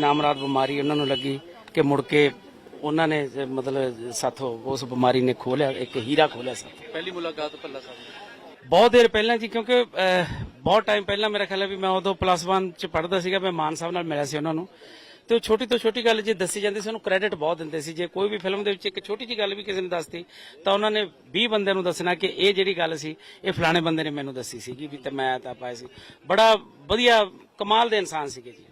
ਨਾਮਰਾਦ ਬਿਮਾਰੀ ਉਹਨਾਂ ਨੂੰ ਲੱਗੀ ਕਿ ਮੁੜ ਕੇ ਉਹਨਾਂ ਨੇ ਮਤਲਬ ਸਾਥੋਂ ਉਸ ਬਿਮਾਰੀ ਨੇ ਖੋਲਿਆ ਇੱਕ ਹੀਰਾ ਖੋਲਿਆ ਸਾਥੋਂ। ਪਹਿਲੀ ਮੁਲਾਕਾਤ ਭੱਲਾ ਸਾਹਿਬ ਬਹੁਤ ਦੇਰ ਪਹਿਲਾਂ ਜੀ ਕਿਉਂਕਿ ਬਹੁਤ ਟਾਈਮ ਪਹਿਲਾਂ ਮੇਰਾ ਖਿਆਲ ਹੈ ਵੀ ਮੈਂ ਉਦੋਂ ਪਲੱਸ 1 ਚ ਪੜ੍ਹਦਾ ਸੀਗਾ ਮੈਂ ਮਾਨ ਸਾਹਿਬ ਨਾਲ ਮਿਲਿਆ ਸੀ ਉਹਨਾਂ ਨੂੰ। ਤੇ ਉਹ ਛੋਟੀ ਤੋਂ ਛੋਟੀ ਗੱਲ ਜੇ ਦੱਸੀ ਜਾਂਦੀ ਸੀ ਉਹਨੂੰ ਕ੍ਰੈਡਿਟ ਬਹੁਤ ਦਿੰਦੇ ਸੀ। ਜੇ ਕੋਈ ਵੀ ਫਿਲਮ ਦੇ ਵਿੱਚ ਇੱਕ ਛੋਟੀ ਜੀ ਗੱਲ ਵੀ ਕਿਸੇ ਨੇ ਦੱਸਤੀ ਤਾਂ ਉਹਨਾਂ ਨੇ 20 ਬੰਦਿਆਂ ਨੂੰ ਦੱਸਣਾ ਕਿ ਇਹ ਜਿਹੜੀ ਗੱਲ ਸੀ ਇਹ ਫਲਾਣੇ ਬੰਦੇ ਨੇ ਮੈਨੂੰ ਦੱਸੀ ਸੀਗੀ ਵੀ ਤੇ ਮੈਂ ਤਾਂ ਪਾਇਆ ਸੀ। ਬੜਾ ਵਧੀਆ ਕਮਾਲ ਦੇ ਇਨਸਾਨ ਸੀਗੇ ਜੀ।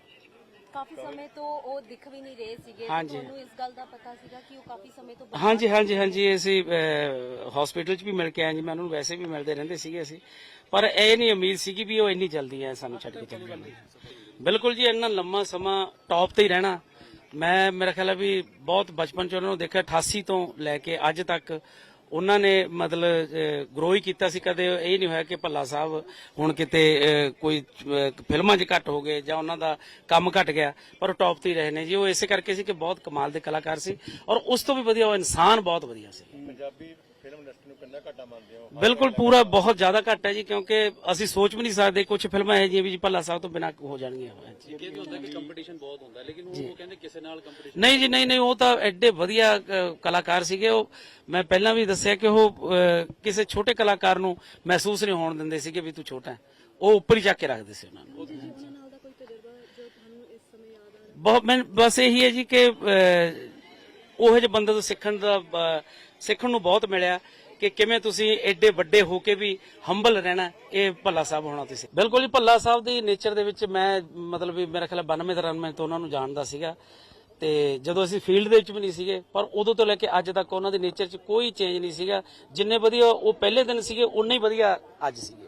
ਕਾਫੀ ਸਮੇਂ ਤੋਂ ਉਹ ਦਿਖ ਵੀ ਨਹੀਂ ਰਹੇ ਸੀਗੇ ਹਾਂਜੀ। ਤੁਹਾਨੂੰ ਇਸ ਗੱਲ ਦਾ ਪਤਾ ਸੀਗਾ ਕਿ ਉਹ ਕਾਫੀ ਸਮੇਂ ਤੋਂ ਬਾਹਰ ਹਾਂਜੀ ਹਾਂਜੀ ਹਾਂਜੀ ਅਸੀਂ ਹਸਪੀਟਲ 'ਚ ਵੀ ਮਿਲ ਕੇ ਆਏ ਜੀ ਮੈਂ ਉਹਨਾਂ ਨੂੰ ਵੈਸੇ ਵੀ ਮਿਲਦੇ ਰਹਿੰਦੇ ਸੀਗੇ ਅਸੀਂ। ਪਰ ਇਹ ਨਹੀਂ ਉਮੀਦ ਸੀਗੀ ਵੀ ਉਹ ਇੰਨੀ ਜਲਦੀ ਐ ਸਾਨੂੰ ਛੱਡ ਕੇ ਚਲੇ ਜਾਣਗੇ। ਬਿਲਕੁਲ ਜੀ ਇੰਨਾ ਲੰਮਾ ਸਮਾਂ ਟੌਪ ਤੇ ਹੀ ਰਹਿਣਾ। ਮੈਂ ਮੇਰਾ ਖਿਆਲ ਹੈ ਵੀ ਬਹੁਤ ਬਚਪਨ 'ਚ ਉਹਨਾਂ ਨੂੰ ਦੇਖਿਆ 88 ਤੋਂ ਲੈ ਕੇ ਅੱਜ ਤੱਕ ਉਹਨਾਂ ਨੇ ਮਤਲਬ ਗਰੋ ਹੀ ਕੀਤਾ ਸੀ, ਕਦੇ ਇਹ ਨਹੀਂ ਹੋਇਆ ਕਿ ਭੱਲਾ ਸਾਹਿਬ ਹੁਣ ਕਿਤੇ ਕੋਈ ਫਿਲਮਾਂ 'ਚ ਘੱਟ ਹੋ ਗਏ ਜਾਂ ਉਹਨਾਂ ਦਾ ਕੰਮ ਘਟ ਗਿਆ, ਪਰ ਉਹ ਟੌਪ ਤੇ ਹੀ ਰਹੇ ਨੇ ਜੀ। ਉਹ ਇਸੇ ਕਰਕੇ ਸੀ ਕਿ ਬਹੁਤ ਕਮਾਲ ਦੇ ਕਲਾਕਾਰ ਸੀ ਔਰ ਉਸ ਤੋਂ ਵੀ ਵਧੀਆ ਉਹ ਇਨਸਾਨ ਬਹੁਤ ਵਧੀਆ ਸੀ। ਪੰਜਾਬੀ ਫਿਲਮ ਇੰਡਸਟਰੀ ਨੂੰ ਕਿੰਨਾ ਘਾਟਾ ਮੰਨਦੇ ਹੋ? ਬਿਲਕੁਲ ਪੂਰਾ ਬਹੁਤ ਜ਼ਿਆਦਾ ਘੱਟ ਹੈ ਜੀ ਕਿਉਂਕਿ ਅਸੀਂ ਸੋਚ ਵੀ ਨਹੀਂ ਸਕਦੇ ਕੁਝ ਫਿਲਮਾਂ ਇਹ ਜਿਹੀਆਂ ਵੀ ਜੀ ਭੱਲਾ ਸਾਹਿਬ ਤੋਂ ਬਿਨਾਂ ਹੋ ਜਾਣਗੀਆਂ। ਜੀ ਇਹ ਹੁੰਦਾ ਕਿ ਕੰਪੀਟੀਸ਼ਨ ਬਹੁਤ ਹੁੰਦਾ ਹੈ, ਲੇਕਿਨ ਉਹ ਕਹਿੰਦੇ ਕਿਸੇ ਨਾਲ ਕੰਪੀਟੀਸ਼ਨ ਨਹੀਂ ਜੀ ਨਹੀਂ ਨਹੀਂ ਉਹ ਤਾਂ ਐਡੇ ਵਧੀਆ ਕਲਾਕਾਰ ਸੀਗੇ ਉਹ। ਮੈਂ ਪਹਿਲਾਂ ਵੀ ਦੱਸਿਆ ਕਿ ਉਹ ਕਿਸੇ ਛੋਟੇ ਕਲਾਕਾਰ ਨੂੰ ਮਹਿਸੂਸ ਨਹੀਂ ਹੋਣ ਦਿੰਦੇ ਸੀਗੇ ਵੀ ਤੂੰ ਛੋਟਾ ਹੈ। ਉਹ ਉੱਪਰ ਹੀ ਚੱਕ ਕੇ ਰੱਖਦੇ ਸੀ ਉਹਨਾਂ ਨੂੰ। ਬਹੁਤ ਮੈਂ ਬਸ ਇਹੀ ਹੈ ਜੀ ਕਿ ਉਹੋ ਜਿਹੇ ਬੰਦੇ ਤੋਂ ਸਿੱਖਣ ਦਾ ਸਿੱਖਣ ਨੂੰ ਬਹੁਤ ਮਿਲਿਆ ਕਿ ਕਿਵੇਂ ਤੁਸੀਂ ਐਡੇ ਵੱਡੇ ਹੋ ਕੇ ਵੀ ਹੰਬਲ ਰਹਿਣਾ, ਇਹ ਭੱਲਾ ਸਾਹਿਬ ਹੋਣਾ ਤੁਸੀਂ। ਬਿਲਕੁਲ ਜੀ, ਭੱਲਾ ਸਾਹਿਬ ਦੀ ਨੇਚਰ ਦੇ ਵਿੱਚ ਮੈਂ ਮਤਲਬ ਵੀ ਮੇਰਾ ਖਿਆਲ ਹੈ 92 93 ਤੋਂ ਉਹਨਾਂ ਨੂੰ ਜਾਣਦਾ ਸੀਗਾ। ਤੇ ਜਦੋਂ ਅਸੀਂ ਫੀਲਡ ਦੇ ਵਿੱਚ ਵੀ ਨਹੀਂ ਸੀਗੇ, ਪਰ ਉਦੋਂ ਤੋਂ ਲੈ ਕੇ ਅੱਜ ਤੱਕ ਉਹਨਾਂ ਦੇ ਨੇਚਰ 'ਚ ਕੋਈ ਚੇਂਜ ਨਹੀਂ ਸੀਗਾ। ਜਿੰਨੇ ਵਧੀਆ ਉਹ ਪਹਿਲੇ ਦਿਨ ਸੀਗੇ ਉਨੇ ਹੀ ਵਧੀਆ ਅੱਜ ਸੀਗੇ।